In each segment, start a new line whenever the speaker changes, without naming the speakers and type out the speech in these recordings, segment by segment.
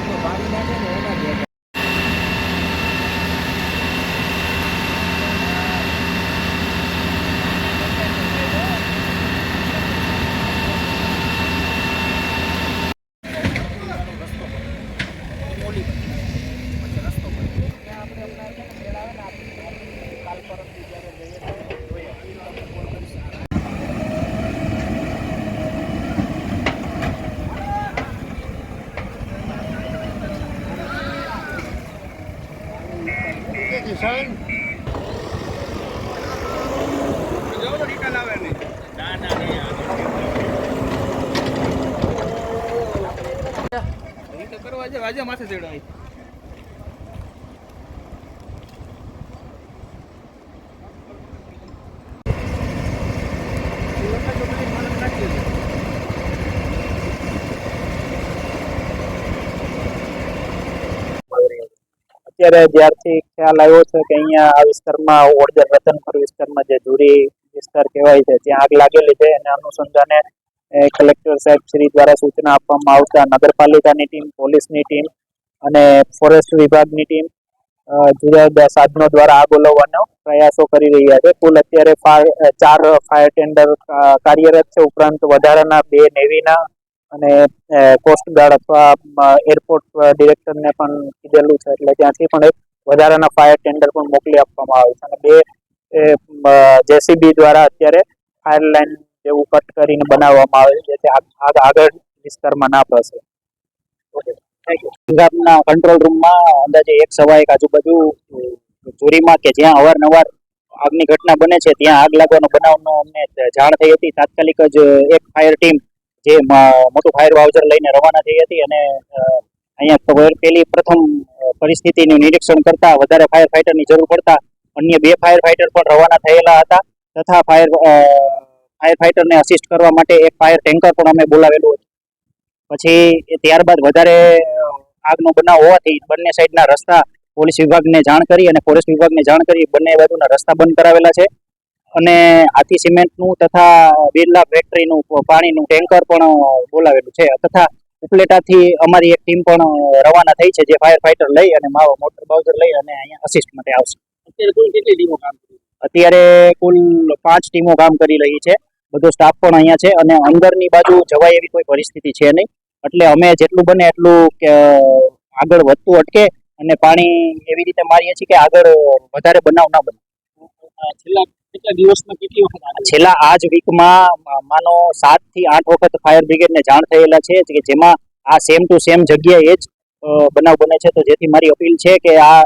તો બારી નાખે ને એના કિસાન
કરવા આજે માથે ચડાવી.
અત્યારે જ્યારથી ખ્યાલ આવ્યો છે કે અહીંયા આ વિસ્તારમાં ઓડજર રતનપુર વિસ્તારમાં જે ધુરી વિસ્તાર કહેવાય છે, ત્યાં આગ લાગેલી છે અને અનુસંધાને કલેક્ટર સાહેબ શ્રી દ્વારા સૂચના આપવામાં આવતા નગરપાલિકાની ટીમ, પોલીસની ટીમ અને ફોરેસ્ટ વિભાગની ટીમ જુદા જુદા સાધનો દ્વારા આગ ઓલવવાનો પ્રયાસો કરી રહ્યા છે. કુલ અત્યારે ચાર ફાયર ટેન્ડર કાર્યરત છે. ઉપરાંત વધારાના બે નેવીના અને કોસ્ટગાર્ડ અથવા એરપોર્ટ ડિરેક્ટરને પણ કીધેલું છે, એટલે ત્યાંથી પણ એક વધારાના ફાયર ટેન્ડર પણ મોકલી આપવામાં આવે છે. અને બે જેસીબી દ્વારા અત્યારે ફાયર લાઇન જેવું કટ કરીને બનાવવામાં આવે છે, જેથી આગ આગ આગળ વિસ્તારમાં ના પ્રસરે પંજાબના કંટ્રોલ રૂમમાં અંદાજે એક સવા એક આજુબાજુ ચોરીમાં કે જ્યાં અવારનવાર આગની ઘટના બને છે, ત્યાં આગ લાગવાનો બનાવનો અમને જાણ થઈ હતી. તાત્કાલિક જ એક ફાયર ટીમ જે મોટું ફાયર વાઉઝર લઈને રવાના થઈ હતી અને અહીંયા પેલી પ્રથમ પરિસ્થિતિનું નિરીક્ષણ કરતા વધારે ફાયર ફાઈટરની જરૂર પડતા અન્ય બે ફાયર ફાઈટર પણ રવાના થયેલા હતા તથા ફાયર ફાયર ફાઈટરને અસિસ્ટ કરવા માટે એક ફાયર ટેન્કર પણ અમે બોલાવેલું હતું. પછી ત્યારબાદ વધારે આગનો બનાવ હોવાથી બંને સાઈડના રસ્તા પોલીસ વિભાગને જાણ કરી અને ફોરેસ્ટ વિભાગને જાણ કરી બંને બાજુના રસ્તા બંધ કરાવેલા છે. અને આથી સિમેન્ટનું તથા બિરલા ફેક્ટરીનું પાણીનું ટેન્કર પણ બોલાવેલું છે. તથા ઉપલેટાથી અમારી એક ટીમ પણ રવાના થઈ છે જે ફાયર ફાઈટર લઈ અને માવો મોટર બાઉઝર લઈ અને અહીંયા અસિસ્ટ માટે આવશે.
અત્યારે કુલ કેટલી ટીમો કામ
અત્યારે કુલ પાંચ ટીમો કામ કરી રહી છે. બધો સ્ટાફ પણ અહીંયા છે અને અંદરની બાજુ જવાય એવી કોઈ પરિસ્થિતિ છે નહીં. એટલે અમે જેટલું બને એટલું આગળ વધતું અટકે અને પાણી એવી રીતે મારીએ છીએ કે આગળ વધારે બનાવ ના બને.
છેલ્લા
છેલ્લા આજ વીકમાં માનો સાતથી આઠ વખત ફાયર બ્રિગેડને જાણ થયેલા છે કે જેમાં આ સેમ ટુ સેમ જગ્યાએ જ બનાવ બને છે. તો જેથી મારી અપીલ છે કે આ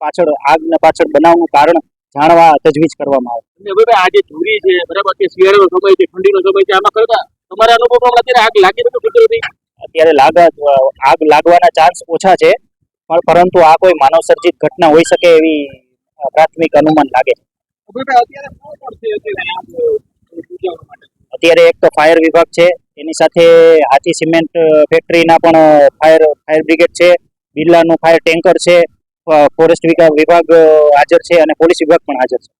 પાછળ આગને પાછળ બનાવનું કારણ જાણવા તજવીજ કરવામાં આવે.
હવે આજે ધૂરી છે બરાબર કે શિયાળાનો સમય છે ઠંડીનો સમય છે આમાં કરતા તમારા અનુભવ અત્યારે આગ લાગી તો કેટલી
અત્યારે લાગ આગ લાગવાના ચાન્સ ઓછા છે પણ પરંતુ આ કોઈ માનવસર્જિત ઘટના હોઈ શકે એવી પ્રાથમિક અનુમાન લાગે છે.
અત્યારે
એક તો ફાયર વિભાગ છે, એની સાથે હાથી સિમેન્ટ ફેક્ટરીના પણ ફાયર ફાયર બ્રિગેડ છે, બિરલાનું ફાયર ટેન્કર છે ફોરેસ્ટ વિભાગ હાજર છે અને પોલીસ વિભાગ પણ હાજર છે.